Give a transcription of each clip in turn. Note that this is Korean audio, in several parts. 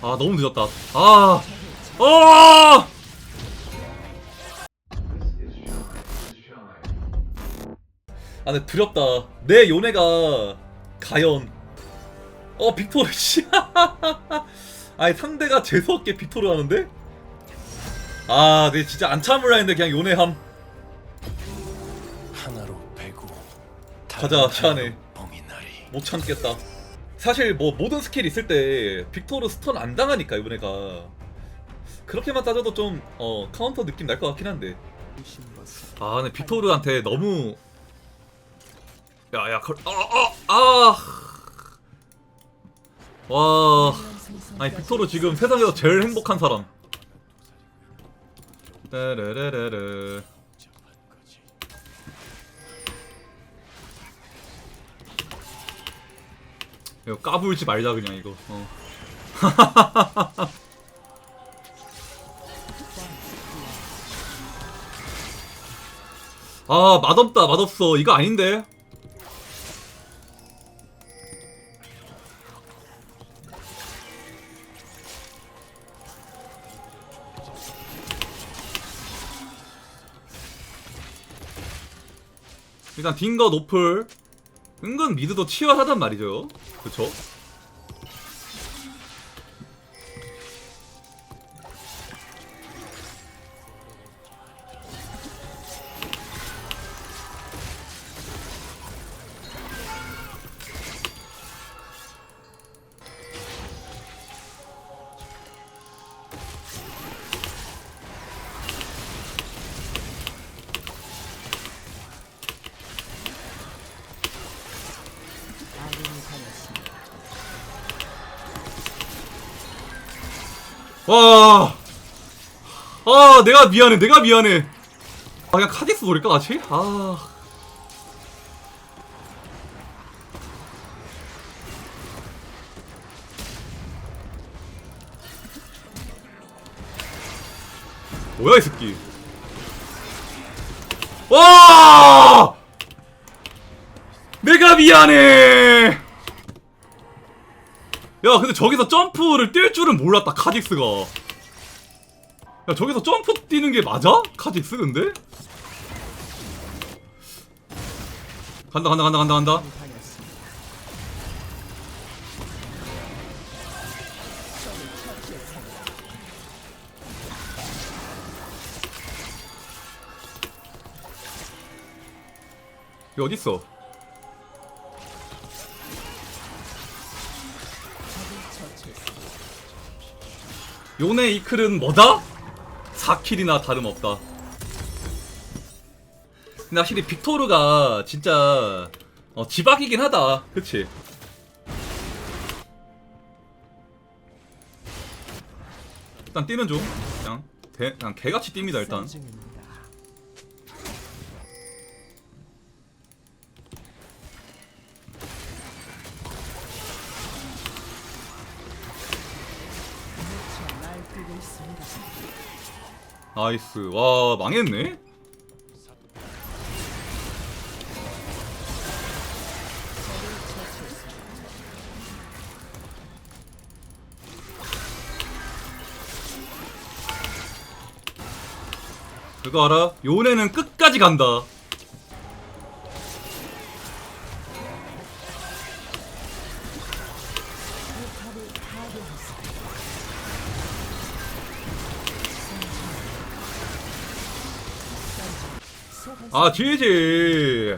아 너무 늦었다. 아 어! 아 근데 두렵다. 내 요네가 가연 어 빅토르 씨. 아니 상대가 재수없게 빅토르 하는데? 아내 진짜 안 참으려 했는데 그냥 요네함. 하나로 배고 가자, 나리. 못 참겠다. 사실 뭐 모든 스킬 있을 때 빅토르 스턴 안 당하니까 이번에가. 그렇게만 따져도 좀 어 카운터 느낌 날 것 같긴 한데. 아 근데 빅토르한테 너무 야야 아아아! 와. 아니 빅토르 지금 세상에서 제일 행복한 사람. 따라라라라 이거 까불지 말자 그냥 이거. 어. 아 맛없다 맛없어. 이거 아닌데? 일단 딩거 노플. 은근 미드도 치열하단 말이죠 그쵸? 와. 아, 내가 미안해. 내가 미안해. 아, 그냥 카디스 노릴까 같이? 아. 뭐야 이 새끼. 와! 내가 미안해. 야 근데 저기서 점프를 뛸 줄은 몰랐다 카직스가 야 저기서 점프 뛰는 게 맞아? 카직스 근데? 간다 간다 간다 간다 간다 여기 어딨어? 요네 이클은 뭐다? 4킬이나 다름없다. 근데 확실히 빅토르가 진짜 어, 지박이긴 하다. 그치? 일단 뛰는 중. 그냥, 개, 그냥 개같이 뜁니다 일단. 나이스. 와 망했네. 그거 알아? 요네는 끝까지 간다. 아 GG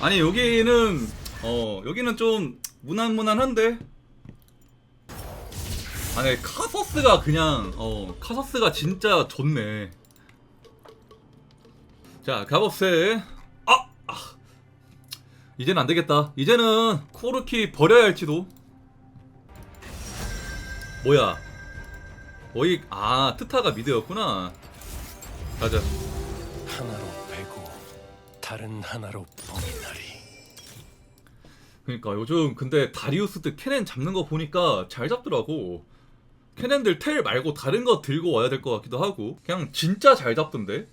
아니 여기는 어 여기는 좀 무난무난한데? 아니 카서스가 그냥 어 카서스가 진짜 좋네. 자 가봅세 아, 아. 이제는 안되겠다. 이제는 코르키 버려야 할지도. 뭐야? 어이 아 트타가 미드였구나 가자 하나로 배고 다른 하나로 나리 그러니까 요즘 근데 다리우스들 캐넨 잡는 거 보니까 잘 잡더라고. 캐넨들 텔 말고 다른 거 들고 와야 될 것 같기도 하고 그냥 진짜 잘 잡던데.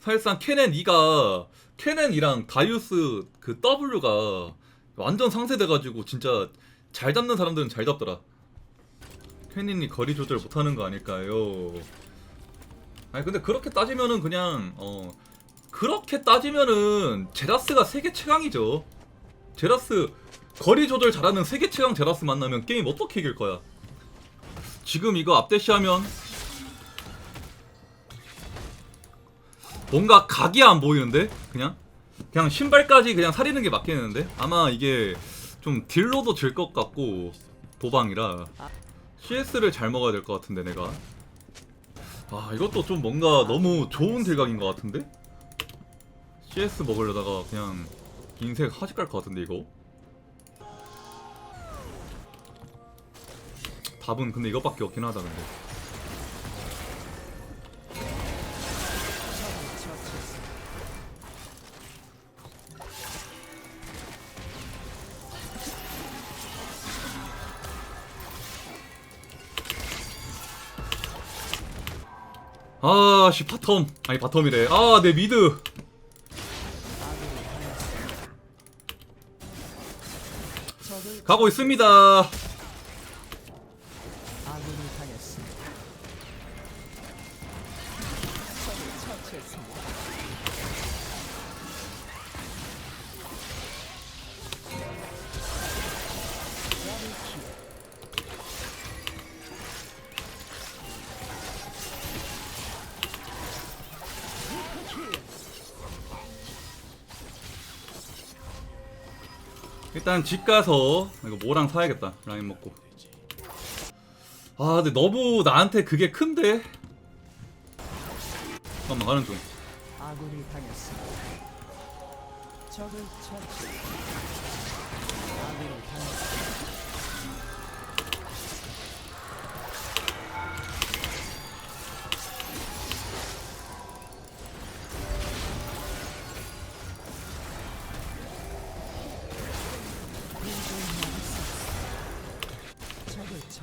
사실상 캐넨 2가 캐넨이랑 다리우스 그 W가 완전 상세돼가지고 진짜 잘 잡는 사람들은 잘 잡더라. 캔닌이 거리 조절 못하는 거 아닐까요? 아니 근데 그렇게 따지면은 그냥 어 그렇게 따지면은 제라스가 세계 최강이죠. 제라스 거리 조절 잘하는 세계 최강 제라스 만나면 게임 어떻게 이길 거야? 지금 이거 앞대시 하면 뭔가 각이 안 보이는데? 그냥? 그냥 신발까지 그냥 사리는 게 맞겠는데? 아마 이게 좀 딜로도 질 것 같고 도방이라. CS를 잘 먹어야 될 것 같은데 내가 아 이것도 좀 뭔가 너무 좋은 딜각인 것 같은데? CS 먹으려다가 그냥 인생 하직 갈 것 같은데 이거? 답은 근데 이것밖에 없긴 하다 근데 아씨 바텀. 아니 바텀이래. 아 내 미드. 가고 있습니다 일단 집 가서 이거 뭐랑 사야겠다 라인 먹고 아 근데 너무 나한테 그게 큰데 잠깐만 가는 중 아군이 당했습니다. 적을 처치.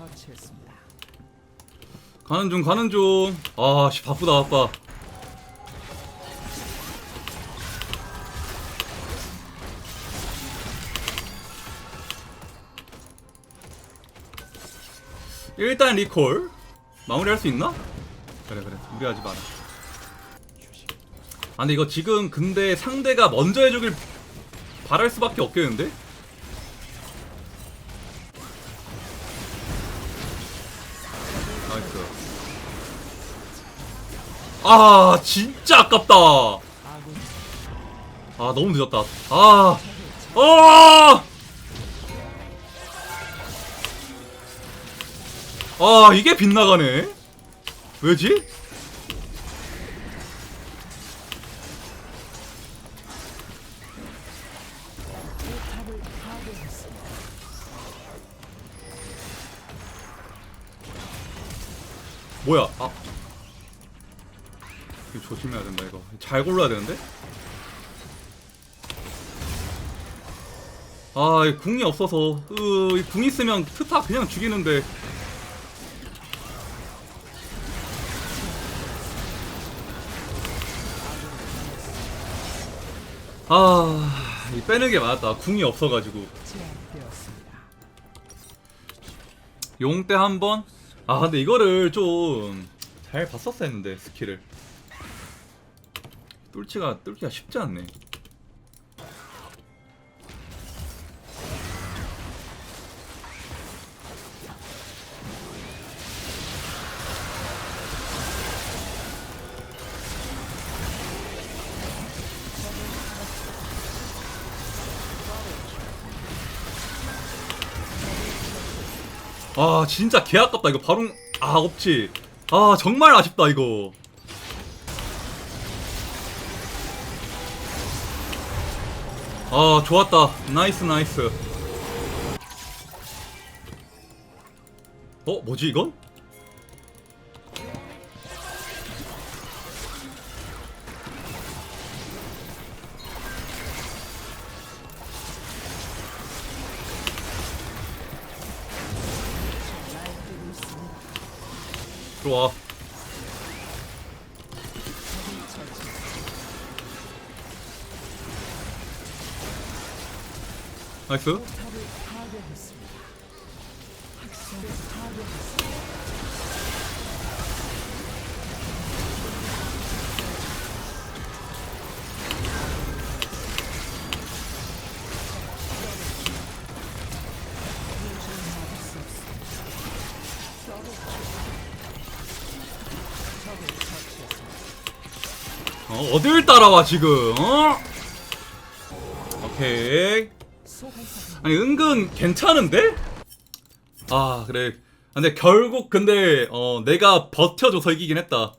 처치했습니다. 가는 중 가는 중 아씨 바쁘다 바빠 일단 리콜 마무리할 수 있나? 그래 그래 무리하지 마라 아 근데 이거 지금 근데 상대가 먼저 해주길 바랄 수밖에 없겠는데? 나이스 아 진짜 아깝다 아 너무 늦었다 아 아! 아 이게 빗나가네 왜지? 뭐야? 아. 이거 조심해야 된다 이거. 잘 골라야 되는데? 아 이 궁이 없어서. 으 이궁 있으면 트타 그냥 죽이는데. 아 이 빼는 게 맞았다. 궁이 없어가지고. 제압되었습니다. 용때한 번? 아 근데 이거를 좀 잘 봤었어야 했는데 스킬을. 뚫지가 뚫기가 쉽지 않네 아 진짜 개 아깝다. 이거 바로 아 없지. 아 정말 아쉽다 이거. 아 좋았다. 나이스 나이스. 어 뭐지 이건? 습니다. 어, 어딜 따라와 지금 어? 오케이 아니 은근 괜찮은데? 아 그래 근데 결국 근데 어 내가 버텨줘서 이기긴 했다